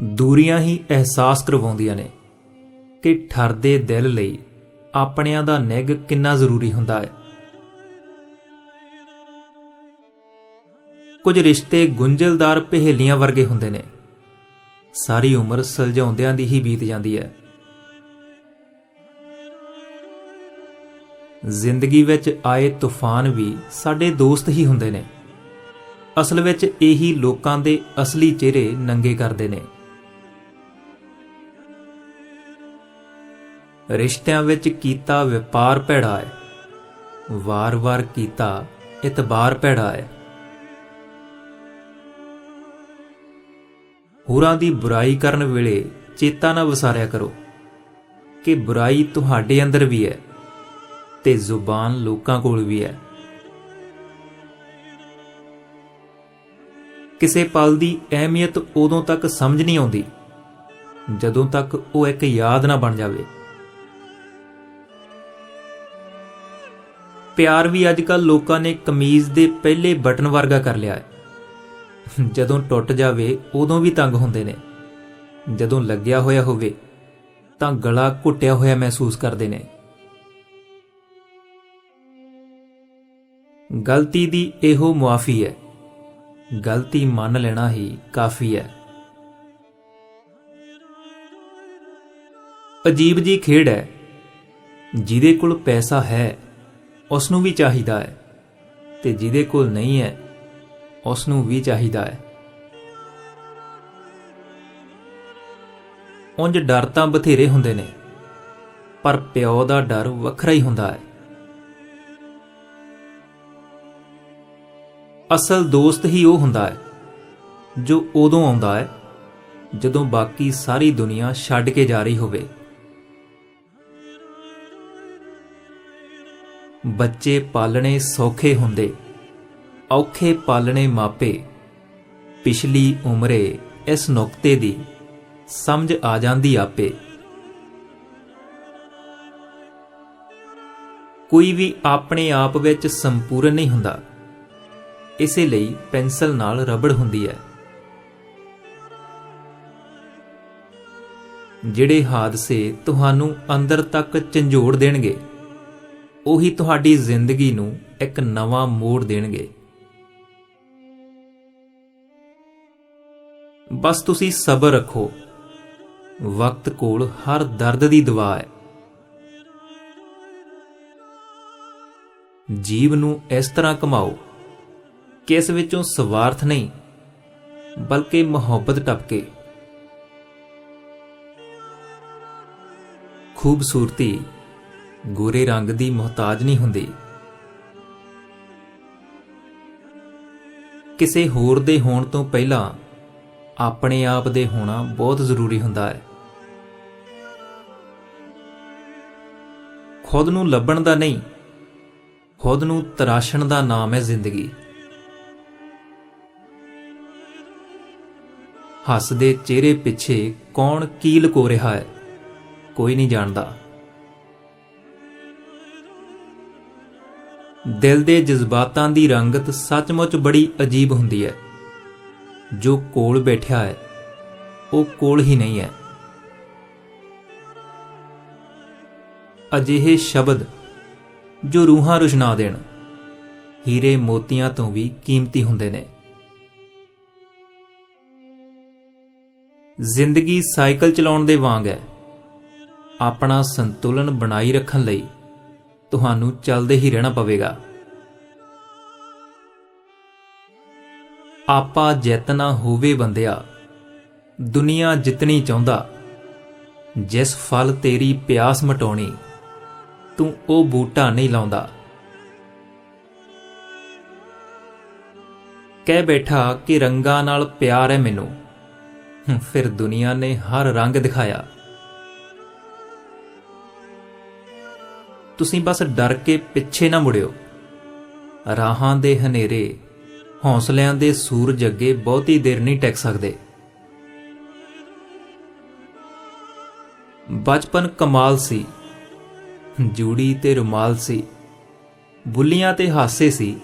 ਦੂਰੀਆਂ ਹੀ ਅਹਿਸਾਸ ਕਰਵਾਉਂਦੀਆਂ ਨੇ ਕਿ ਠਰਦੇ ਦਿਲ ਲਈ ਆਪਣਿਆਂ ਦਾ ਨਿੱਘ ਕਿੰਨਾ ਜ਼ਰੂਰੀ ਹੁੰਦਾ ਹੈ। ਕੁਝ ਰਿਸ਼ਤੇ ਗੁੰਝਲਦਾਰ ਪਹੇਲੀਆਂ ਵਰਗੇ ਹੁੰਦੇ ਨੇ। ਸਾਰੀ ਉਮਰ ਸੁਲਝਾਉਂਦਿਆਂ ਦੀ ਹੀ ਬੀਤ ਜਾਂਦੀ ਹੈ। ਜ਼ਿੰਦਗੀ ਵਿੱਚ ਆਏ ਤੂਫਾਨ ਵੀ ਸਾਡੇ ਦੋਸਤ ਹੀ ਹੁੰਦੇ ਨੇ। ਅਸਲ ਵਿੱਚ ਇਹੀ ਲੋਕਾਂ ਦੇ ਅਸਲੀ ਚਿਹਰੇ ਨੰਗੇ ਕਰਦੇ ਨੇ। ਰਿਸ਼ਤਿਆਂ ਵਿੱਚ ਕੀਤਾ ਵਪਾਰ ਭੈੜਾ ਹੈ। ਵਾਰ-ਵਾਰ ਕੀਤਾ ਇਤਬਾਰ ਭੈੜਾ ਹੈ। ਹੋਰਾਂ ਦੀ ਬੁਰਾਈ ਕਰਨ ਵੇਲੇ ਚੇਤਾ ਨਾ ਵਿਸਾਰਿਆ ਕਰੋ ਕਿ ਬੁਰਾਈ ਤੁਹਾਡੇ ਅੰਦਰ ਵੀ ਹੈ ਤੇ ਜ਼ੁਬਾਨ ਲੋਕਾਂ ਕੋਲ ਵੀ ਹੈ। ਕਿਸੇ ਪਲ ਦੀ ਅਹਿਮੀਅਤ ਉਦੋਂ ਤੱਕ ਸਮਝ ਨਹੀਂ ਆਉਂਦੀ ਜਦੋਂ ਤੱਕ ਉਹ ਇੱਕ ਯਾਦ ਨਾ ਬਣ ਜਾਵੇ। ਪਿਆਰ ਵੀ ਅੱਜਕੱਲ ਲੋਕਾਂ ਨੇ ਕਮੀਜ਼ ਦੇ ਪਹਿਲੇ ਬਟਨ ਵਰਗਾ ਕਰ ਲਿਆ ਹੈ। ਜਦੋਂ ਟੁੱਟ ਜਾਵੇ, ਉਦੋਂ ਵੀ ਤੰਗ ਹੁੰਦੇ ਨੇ। ਜਦੋਂ ਲੱਗਿਆ ਹੋਇਆ ਹੋਵੇ, ਤਾਂ ਗਲਾ ਘੁੱਟਿਆ ਹੋਇਆ ਮਹਿਸੂਸ ਕਰਦੇ ਨੇ। ਗਲਤੀ ਦੀ ਇਹੋ ਮੁਆਫੀ ਹੈ। ਗਲਤੀ ਮੰਨ ਲੈਣਾ ਹੀ ਕਾਫੀ ਹੈ। ਅਜੀਬ ਜੀ ਖੇਡ ਹੈ। ਜਿਹਦੇ ਕੋਲ ਪੈਸਾ ਹੈ ਉਸ ਨੂੰ ਵੀ ਚਾਹੀਦਾ ਹੈ। ਤੇ ਜਿਹਦੇ ਕੋਲ ਨਹੀਂ ਹੈ ਉਸ ਨੂੰ ਵੀ ਚਾਹੀਦਾ ਹੈ। ਉਂਝ ਡਰ ਤਾਂ ਬਥੇਰੇ ਹੁੰਦੇ ਨੇ, ਪਰ ਪਿਓ ਦਾ ਡਰ ਵੱਖਰਾ ਹੀ ਹੁੰਦਾ ਹੈ। ਅਸਲ ਦੋਸਤ ਹੀ ਉਹ ਹੁੰਦਾ ਹੈ, ਜੋ ਉਦੋਂ ਆਉਂਦਾ ਹੈ, ਜਦੋਂ ਬਾਕੀ ਸਾਰੀ ਦੁਨੀਆ ਛੱਡ ਕੇ ਜਾ ਰਹੀ ਹੋਵੇ। ਬੱਚੇ ਪਾਲਣੇ ਸੌਖੇ ਹੁੰਦੇ। ਔਖੇ ਪਾਲਣੇ ਮਾਪੇ, ਪਿਛਲੀ ਉਮਰੇ ਇਸ ਨੁਕਤੇ ਦੀ ਸਮਝ ਆ ਜਾਂਦੀ ਆਪੇ। ਕੋਈ ਵੀ ਆਪਣੇ ਆਪ ਵਿੱਚ ਸੰਪੂਰਨ ਨਹੀਂ ਹੁੰਦਾ। ਇਸੇ ਲਈ ਪੈਨਸਲ ਨਾਲ ਰਬੜ ਹੁੰਦੀ ਹੈ। ਜਿਹੜੇ ਹਾਦਸੇ ਤੁਹਾਨੂੰ ਅੰਦਰ ਤੱਕ ਝੰਜੋੜ ਦੇਣਗੇ ਉਹੀ ਤੁਹਾਡੀ ਜ਼ਿੰਦਗੀ ਨੂੰ ਇੱਕ ਨਵਾਂ ਮੋੜ ਦੇਣਗੇ। ਬਸ ਤੁਸੀਂ ਸਬਰ ਰੱਖੋ। ਵਕਤ ਕੋਲ ਹਰ ਦਰਦ ਦੀ ਦਵਾ ਹੈ। ਜੀਵ ਨੂੰ ਇਸ ਤਰ੍ਹਾਂ ਕਮਾਓ ਕਿ ਇਸ ਵਿੱਚੋਂ ਸਵਾਰਥ ਨਹੀਂ, ਬਲਕਿ ਮੁਹੱਬਤ ਟਪਕੇ। ਖੂਬਸੂਰਤੀ ਗੋਰੇ ਰੰਗ ਦੀ ਮੁਹਤਾਜ ਨਹੀਂ ਹੁੰਦੀ। ਕਿਸੇ ਹੋਰ ਦੇ ਹੋਣ ਤੋਂ ਪਹਿਲਾਂ ਆਪਣੇ ਆਪ ਦੇ ਹੋਣਾ ਬਹੁਤ ਜ਼ਰੂਰੀ ਹੁੰਦਾ ਹੈ। ਖੁਦ ਨੂੰ ਲੱਭਣ ਦਾ ਨਹੀਂ, ਖੁਦ ਨੂੰ ਤਰਾਸ਼ਣ ਦਾ ਨਾਮ ਹੈ ਜ਼ਿੰਦਗੀ। ਹੱਸਦੇ ਚਿਹਰੇ ਪਿੱਛੇ ਕੌਣ ਕੀ ਲੁਕੋ ਰਿਹਾ ਹੈ, ਕੋਈ ਨਹੀਂ ਜਾਣਦਾ। ਦਿਲ ਦੇ ਜਜ਼ਬਾਤਾਂ ਦੀ ਰੰਗਤ ਸੱਚਮੁੱਚ ਬੜੀ ਅਜੀਬ ਹੁੰਦੀ ਹੈ। ਜੋ ਕੋਲ ਬੈਠਿਆ ਹੈ, ਉਹ ਕੋਲ ਹੀ ਨਹੀਂ ਹੈ। ਅਜਿਹੇ ਸ਼ਬਦ ਜੋ ਰੂਹਾਂ ਰੁਸ਼ਨਾ ਦੇਣ, ਹੀਰੇ ਮੋਤੀਆਂ ਤੋਂ ਵੀ ਕੀਮਤੀ ਹੁੰਦੇ ਨੇ। ਜ਼ਿੰਦਗੀ ਸਾਈਕਲ ਚਲਾਉਣ ਦੇ ਵਾਂਗ ਹੈ, ਆਪਣਾ ਸੰਤੁਲਨ ਬਣਾਈ ਰੱਖਣ ਲਈ ਤੁਹਾਨੂੰ ਚੱਲਦੇ ਹੀ ਰਹਿਣਾ ਪਵੇਗਾ। ਆਪਾ ਜਿਤਨਾ ਹੋਵੇ ਬੰਦਿਆ, ਦੁਨੀਆ ਜਿਤਨੀ ਚਾਹੁੰਦਾ, ਜਿਸ ਫਲ ਤੇਰੀ ਪਿਆਸ ਮਟਾਉਣੀ, ਤੂੰ ਉਹ ਬੂਟਾ ਨਹੀਂ ਲਾਉਂਦਾ। ਕਹਿ ਬੈਠਾ ਕਿ ਰੰਗਾਂ ਨਾਲ ਪਿਆਰ ਹੈ ਮੈਨੂੰ, ਫਿਰ ਦੁਨੀਆ ਨੇ ਹਰ ਰੰਗ ਦਿਖਾਇਆ। ਤੁਸੀਂ ਬਸ ਡਰ ਕੇ ਪਿੱਛੇ ਨਾ ਮੁੜਿਓ। ਰਾਹਾਂ ਦੇ ਹਨੇਰੇ, ਹੌਸਲਿਆਂ ਦੇ ਸੂਰਜ ਅੱਗੇ ਬਹੁਤੀ ਦੇਰ ਨਹੀਂ ਟਿਕ ਸਕਦੇ। ਬਚਪਨ ਕਮਾਲ ਸੀ, ਜੂੜੀ ਤੇ ਰੁਮਾਲ ਸੀ, ਬੁੱਲੀਆਂ ਤੇ ਹਾਸੇ ਸੀ,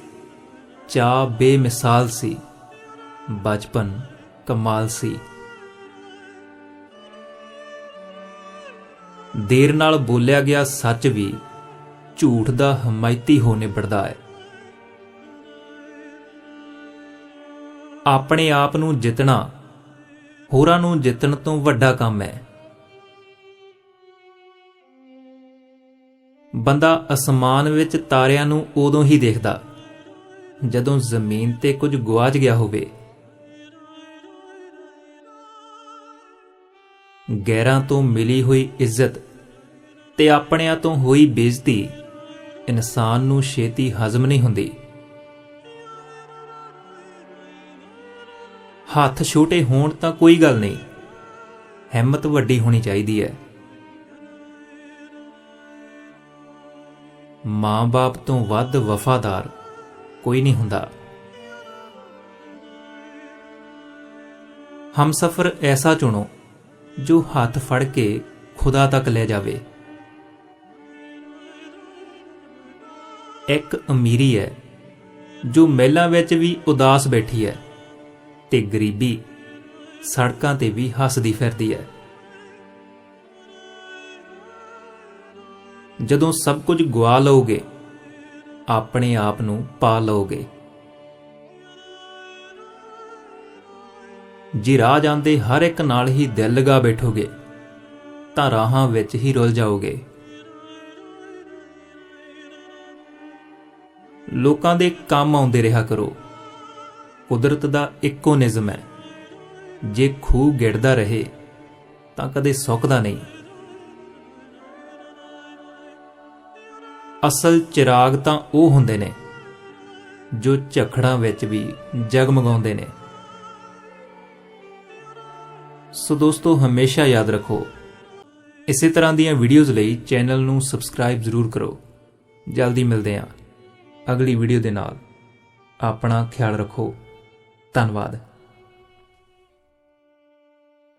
ਚਾਹ ਬੇਮਿਸਾਲ ਸੀ, ਬਚਪਨ ਕਮਾਲ ਸੀ। ਦੇਰ ਨਾਲ ਬੋਲਿਆ ਗਿਆ ਸੱਚ ਵੀ ਝੂਠ ਦਾ ਹਮਾਇਤੀ ਹੋ ਨਿਬੜਦਾ ਹੈ। ਆਪਣੇ ਆਪ ਨੂੰ ਜਿੱਤਣਾ, ਹੋਰਾਂ ਨੂੰ ਜਿੱਤਣ ਤੋਂ ਵੱਡਾ ਕੰਮ ਹੈ। ਬੰਦਾ ਅਸਮਾਨ ਵਿੱਚ ਤਾਰਿਆਂ ਨੂੰ ਉਦੋਂ ਹੀ ਦੇਖਦਾ, ਜਦੋਂ ਜ਼ਮੀਨ ਤੇ ਕੁਝ ਗੁਆਚ ਗਿਆ ਹੋਵੇ। ਗੈਰਾਂ ਤੋਂ ਮਿਲੀ ਹੋਈ ਇੱਜ਼ਤ ਤੇ ਆਪਣਿਆਂ ਤੋਂ ਹੋਈ ਬੇਇੱਜ਼ਤੀ ਇਨਸਾਨ ਨੂੰ ਛੇਤੀ ਹਜ਼ਮ ਨਹੀਂ ਹੁੰਦੀ। ਹੱਥ ਛੋਟੇ ਹੋਣ ਤਾਂ ਕੋਈ ਗੱਲ ਨਹੀਂ। ਹਿੰਮਤ ਵੱਡੀ ਹੋਣੀ ਚਾਹੀਦੀ ਹੈ। ਮਾਂ-ਬਾਪ ਤੋਂ ਵੱਧ ਵਫਾਦਾਰ ਕੋਈ ਨਹੀਂ ਹੁੰਦਾ। ਹਮਸਫਰ ਐਸਾ ਚੁਣੋ ਜੋ ਹੱਥ ਫੜ ਕੇ ਖੁਦਾ ਤੱਕ ਲੈ ਜਾਵੇ। ਇੱਕ ਅਮੀਰੀ ਹੈ, ਜੋ ਮਹਿਲਾਂ ਵਿੱਚ ਵੀ ਉਦਾਸ ਬੈਠੀ ਹੈ ਤੇ ਗਰੀਬੀ ਸੜਕਾਂ ਤੇ ਵੀ ਹੱਸਦੀ ਫਿਰਦੀ ਹੈ। ਜਦੋਂ ਸਭ ਕੁਝ ਗਵਾ ਲਓਗੇ, ਆਪਣੇ ਆਪ ਨੂੰ ਪਾ ਲਓਗੇ। ਜੇ ਰਾਹ ਜਾਂਦੇ ਹਰ ਇੱਕ ਨਾਲ ਹੀ ਦਿਲ ਲਗਾ ਬੈਠੋਗੇ, ਤਾਂ ਰਾਹਾਂ ਵਿੱਚ ਹੀ ਰੁੱਲ ਜਾਓਗੇ। ਲੋਕਾਂ ਦੇ ਕੰਮ ਆਉਂਦੇ ਰਿਹਾ ਕਰੋ। ਕੁਦਰਤ ਦਾ ਇੱਕੋ ਨਿਯਮ ਹੈ। ਜੇ ਖੂਹ ਗਿੜਦਾ ਰਹੇ, ਤਾਂ ਕਦੇ ਸੁੱਕਦਾ ਨਹੀਂ। ਅਸਲ ਚਿਰਾਗ ਤਾਂ ਉਹ ਹੁੰਦੇ ਨੇ, ਜੋ ਝਖੜਾਂ ਵਿੱਚ ਵੀ ਜਗਮਗਾਉਂਦੇ ਨੇ। ਸੋ ਦੋਸਤੋ, ਹਮੇਸ਼ਾ ਯਾਦ ਰੱਖੋ, ਇਸੇ ਤਰ੍ਹਾਂ ਦੀਆਂ ਵੀਡੀਓਜ਼ ਲਈ ਚੈਨਲ ਨੂੰ ਸਬਸਕ੍ਰਾਈਬ ਜ਼ਰੂਰ ਕਰੋ। ਜਲਦੀ ਮਿਲਦੇ ਹਾਂ। ਅਗਲੀ ਵੀਡੀਓ ਦੇ ਨਾਲ। ਆਪਣਾ ਖਿਆਲ ਰੱਖੋ। ਧੰਨਵਾਦ।